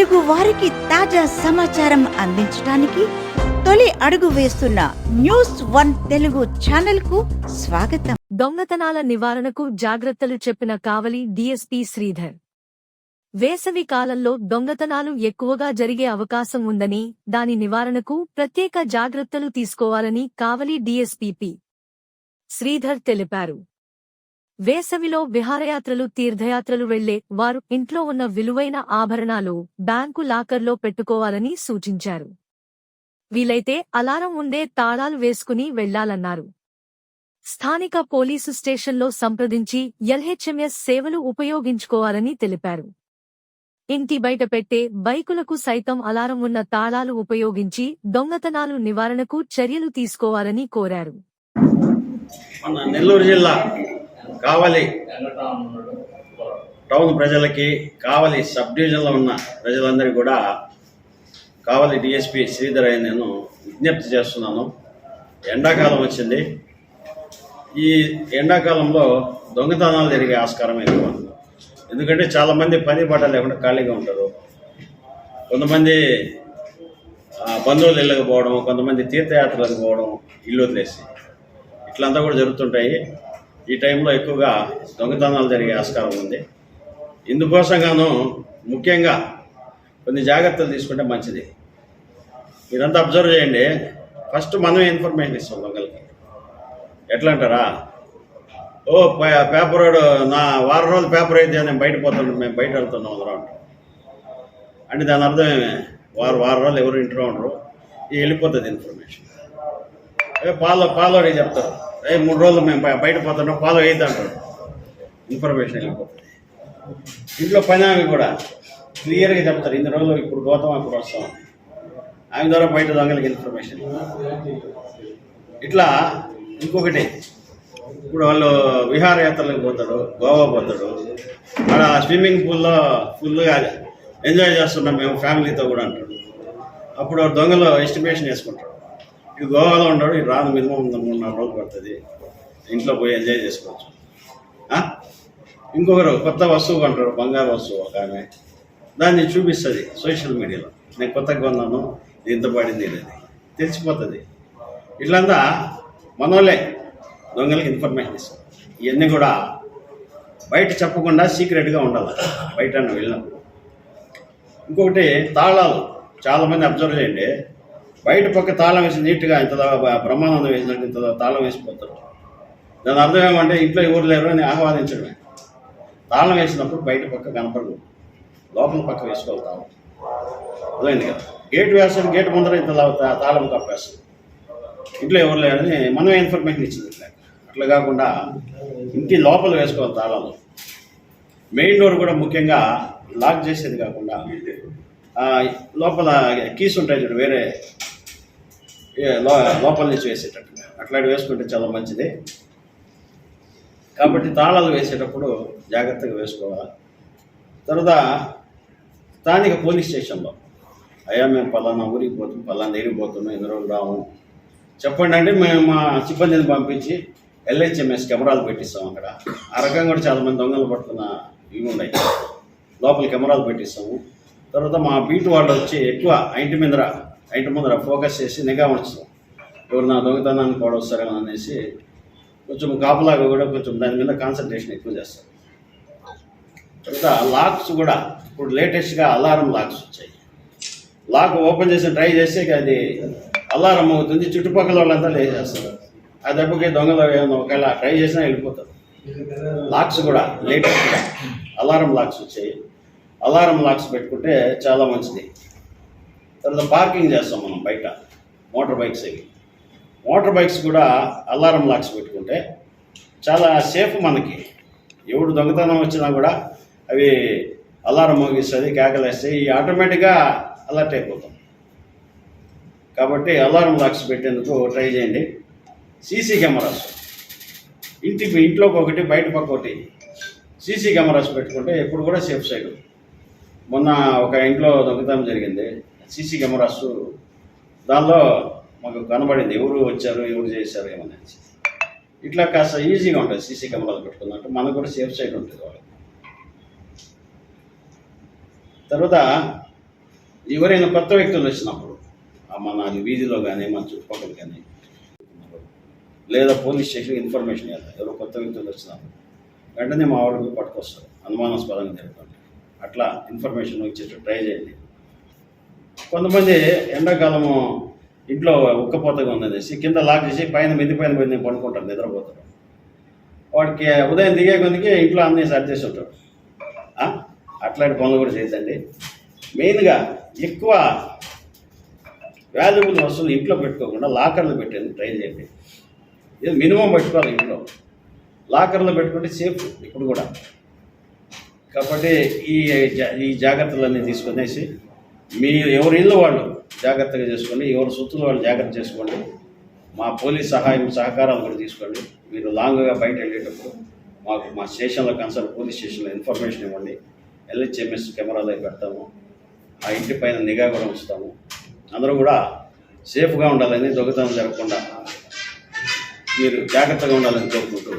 తెలుగు వారికి తాజా సమాచారం అందించడానికి తొలి అడుగు వేస్తున్న న్యూస్ వన్ తెలుగు ఛానల్కు స్వాగతం. దొంగతనాల నివారణకు జాగ్రత్తలు చెప్పిన కావలి డిఎస్పీ శ్రీధర్. వేసవి కాలంలో దొంగతనాలు ఎక్కువగా జరిగే అవకాశం ఉందని దాని నివారణకు ప్రత్యేక జాగ్రత్తలు తీసుకోవాలని కావలి డిఎస్పీపీ శ్రీధర్ తెలిపారు. వేసవిలో విహారయాత్రలు తీర్థయాత్రలు వెళ్ళే వారు ఇంట్లో ఉన్న విలువైన ఆభరణాలు బ్యాంకు లాకర్లో పెట్టుకోవాలని సూచించారు. వీలైతే అలారం ఉండే తాళాలు వేసుకుని వెళ్ళాలన్నారు స్థానిక పోలీసు స్టేషన్లో సంప్రదించి ఎల్హెచ్ఎంఎస్ సేవలు ఉపయోగించుకోవాలని తెలిపారు. ఇంటి బయట పెట్టే బైకులకు సైతం అలారం ఉన్న తాళాలు ఉపయోగించి దొంగతనాలు నివారణకు చర్యలు తీసుకోవాలని కోరారు. మన నెల్లూరు జిల్లా కావలి. టౌన్ ప్రజలకి కావలి సబ్ డివిజన్లో ఉన్న ప్రజలందరికీ కూడా కావలి డిఎస్పి శ్రీధర్ అని నేను విజ్ఞప్తి చేస్తున్నాను. ఎండాకాలం వచ్చింది. ఈ ఎండాకాలంలో దొంగతనాలు జరిగే ఆస్కారం ఎక్కువ. ఎందుకంటే చాలామంది పని పాట లేకుండా ఖాళీగా ఉంటారు. కొంతమంది బంధువులు వెళ్ళకపోవడం కొంతమంది తీర్థయాత్రలకు పోవడం ఇల్లు వదిలేసి. ఇట్లంతా కూడా జరుగుతుంటాయి. ఈ టైంలో ఎక్కువగా దొంగతనాలు జరిగే ఆస్కారం ఉంది. ఇందుకోసంగాను ముఖ్యంగా కొన్ని జాగ్రత్తలు తీసుకుంటే మంచిది. మీరంతా అబ్జర్వ్ చేయండి. ఫస్ట్ మనమే ఇన్ఫర్మేషన్ ఇస్తాం దొంగలకి. ఎట్లా అంటారా ఓ పే- పేపర్ నా వారం రోజులు పేపర్ అయితే నేను బయట పోతాను మేము బయట వెళ్తున్నాం అందరం అంటాం అంటే దాని అర్థం ఏమే? వారు వారం రోజులు ఎవరు ఇంట్లో ఉండరు. ఈ వెళ్ళిపోతుంది ఇన్ఫర్మేషన్. పాలో పాలు చెప్తారు. ఏ మూడు రోజులు మేము బయట పోతున్నాం ఫాలో వేయద్దు అంటారు ఇన్ఫర్మేషన్ వెళ్ళిపోతుంది. ఇంట్లో పని ఆమె కూడా క్లియర్గా చెప్తారు ఇన్ని రోజులు ఇప్పుడు పోతాం ఇప్పుడు వస్తాం. ఆమె ద్వారా బయట దొంగలకి ఇన్ఫర్మేషన్ ఇట్లా ఇంకొకటి ఇప్పుడు వాళ్ళు విహారయాత్రలకు పోతాడు గోవా పోతాడు. అక్కడ స్విమ్మింగ్ పూల్లో ఫుల్గా ఎంజాయ్ చేస్తున్నాం మేము ఫ్యామిలీతో కూడా అంటాడు. అప్పుడు దొంగలు ఎస్టిమేషన్ వేసుకుంటాడు. ఇది గోవాలో ఉంటాడు ఇది రాను మినిమం మూడు నాలుగు రోజులు పడుతుంది. ఇంట్లో పోయి ఎంజాయ్ చేసుకోవచ్చు. ఇంకొకరు కొత్త వస్తువు కొంటారు బంగారు వస్తువు ఒక ఆమె. దాన్ని చూపిస్తుంది సోషల్ మీడియాలో. నేను కొత్తగా కొన్నాను ఇంత పడింది ఇది తెలిసిపోతుంది. ఇట్లంతా మనోళ్ళే దొంగలకి ఇన్ఫర్మేషన్ ఇస్తారు. ఇవన్నీ కూడా బయట చెప్పకుండా సీక్రెట్గా ఉండాలి బయట వెళ్ళినప్పుడు. ఇంకొకటి తాళాలు. చాలామంది అబ్జర్వ్ చేయండి బయట పక్క తాళం వేసి నీట్గా ఇంత బ్రహ్మానందం వేసినట్టు ఇంత తాళం వేసిపోతారు. దాని అర్థం ఏమంటే ఇంట్లో ఎవరు లేరు అని ఆహ్వానించడమే. తాళం వేసినప్పుడు బయట పక్క కనపడదు. లోపల పక్క వేసుకోవాలి తాళం. అదైంది కదా? గేట్ వేస్తాడు గేట్ ముందర ఇంత తాళం కప్పేస్తాం ఇంట్లో ఎవరు లేరని మనమే ఇన్ఫర్మేషన్ ఇచ్చింది ఇట్లా. అట్లా కాకుండా ఇంటి లోపల వేసుకోవాలి తాళాలు మెయిన్ డోర్ కూడా ముఖ్యంగా లాక్ చేసేది కాకుండా లోపల కీస్ ఉంటాయి చూడు వేరే లోపల నుంచి వేసేటట్టు. అట్లాంటి వేసుకుంటే చాలా మంచిది. కాబట్టి తాళాలు వేసేటప్పుడు జాగ్రత్తగా వేసుకోవాలి. తర్వాత స్థానిక పోలీస్ స్టేషన్లో అయ్యా మేము పలానా ఊరికి పోతాం పలానా దగ్గరికి పోతున్నాం ఎన్ని రోజులు రాము? చెప్పండి అంటే మేము మా సిబ్బందిని పంపించి ఎల్హెచ్ఎంఎస్ కెమెరాలు పెట్టిస్తాం అక్కడ. ఆ రకంగా కూడా చాలామంది దొంగలు పట్టుకున్న ఇవి ఉన్నాయి. లోపల కెమెరాలు పెట్టిస్తాము. తర్వాత మా బీట్ వాళ్ళు వచ్చి ఎక్కువ ఇంటి ముందర ఇంటి ముందర ఫోకస్ చేసి నిఘా ఉంచుతాం. ఎవరు నా దొంగతనాన్ని కూడా వస్తారేమో అనేసి కొంచెం కాపులాగా కూడా కొంచెం దాని మీద కాన్సన్ట్రేషన్ ఎక్కువ చేస్తారు తర్వాత లాక్స్ కూడా ఇప్పుడు లేటెస్ట్గా అలారం లాక్స్ వచ్చాయి. లాక్ ఓపెన్ చేసి ట్రై చేస్తే అది అలారం అవుతుంది. చుట్టుపక్కల వాళ్ళంతా లేచేస్తారు ఆ దెబ్బకి దొంగలు ఏమన్నా ఒకవేళ ట్రై చేసినా వెళ్ళిపోతారు. లాక్స్ కూడా లేటెస్ట్గా అలారం లాక్స్ వచ్చాయి. అలారం లాక్స్ పెట్టుకుంటే చాలా మంచిది. తర్వాత పార్కింగ్ చేస్తాం మనం బయట. మోటార్ బైక్స్ అవి. మోటార్ బైక్స్ కూడా అలారం లాక్స్ పెట్టుకుంటే చాలా సేఫ్ మనకి. ఎవడు దొంగతనం వచ్చినా కూడా అవి అలారం మోగిస్తుంది కేకలేస్తాయి ఈ ఆటోమేటిక్గా అలర్ట్ అయిపోతాం. కాబట్టి అలారం లాక్స్ పెట్టేందుకు ట్రై చేయండి. సీసీ కెమెరాస్ ఇంటికి ఇంట్లోకి ఒకటి బయట పక్క ఒకటి. సీసీ కెమెరాస్ పెట్టుకుంటే ఎప్పుడు కూడా సేఫ్ సైడ్ మొన్న ఒక ఇంట్లో దొంగతనం జరిగింది. సీసీ కెమెరాస్ దానిలో మాకు కనబడింది ఎవరు వచ్చారు ఎవరు చేశారు ఏమనేసి. ఇట్లా కాస్త ఈజీగా ఉంటుంది సీసీ కెమెరాలు పెట్టుకున్నట్టు మనకు కూడా సేఫ్ సైడ్ ఉంటుంది వాళ్ళకి తర్వాత ఎవరైనా కొత్త వ్యక్తులు వచ్చినప్పుడు ఆ మన వీధిలో కానీ మన చుట్టుపక్కల కానీ లేదా పోలీస్ స్టేషన్ ఇన్ఫర్మేషన్ ఇవ్వాలి ఎవరో కొత్త వ్యక్తులు వచ్చినప్పుడు వెంటనే మా వాళ్ళకి పట్టుకొస్తారు. అనుమానాస్పదంగా జరుగుతుంది. అట్లా ఇన్ఫర్మేషన్ ఇచ్చేట్టు ట్రై చేయండి. కొంతమంది ఎండాకాలము ఇంట్లో ఉక్కపోతగా ఉందనేసి కింద లాక్ చేసి పైన మిద్ది పైన పోయి నేను పడుకుంటాను నిద్రపోతాడు వాడికి ఉదయం దిగే కొందికి ఇంట్లో అన్నీ సర్దేసి ఉంటాడు. అట్లాంటి పనులు కూడా చేయొద్దండి. మెయిన్గా ఎక్కువ వాల్యుబుల్ వస్తువులు ఇంట్లో పెట్టుకోకుండా లాకర్లు పెట్టండి ట్రై చేయండి. ఇది మినిమం పెట్టుకోవాలి ఇంట్లో. లాకర్లో పెట్టుకుంటే సేఫ్ ఇప్పుడు కూడా. కాబట్టి ఈ జా- ఈ జాగ్రత్తలన్నీ తీసుకునేసి మీరు ఎవరి ఇల్లు వాళ్ళు జాగ్రత్తగా చేసుకోండి ఎవరి సొత్తులు వాళ్ళు జాగ్రత్త చేసుకోండి. మా పోలీస్ సహాయం సహకారాలు కూడా తీసుకోండి. మీరు లాంగ్గా బయట వెళ్ళేటప్పుడు మాకు మా స్టేషన్లో కన్సర్న్ పోలీస్ స్టేషన్లో ఇన్ఫర్మేషన్ ఇవ్వండి. ఎల్హెచ్ఎంఎస్ కెమెరాలో పెడతాము. ఆ ఇంటి పైన నిఘా కూడా ఉంచుతాము. అందరూ కూడా సేఫ్గా ఉండాలని దొంగతనం జరగకుండా మీరు జాగ్రత్తగా ఉండాలని కోరుకుంటూ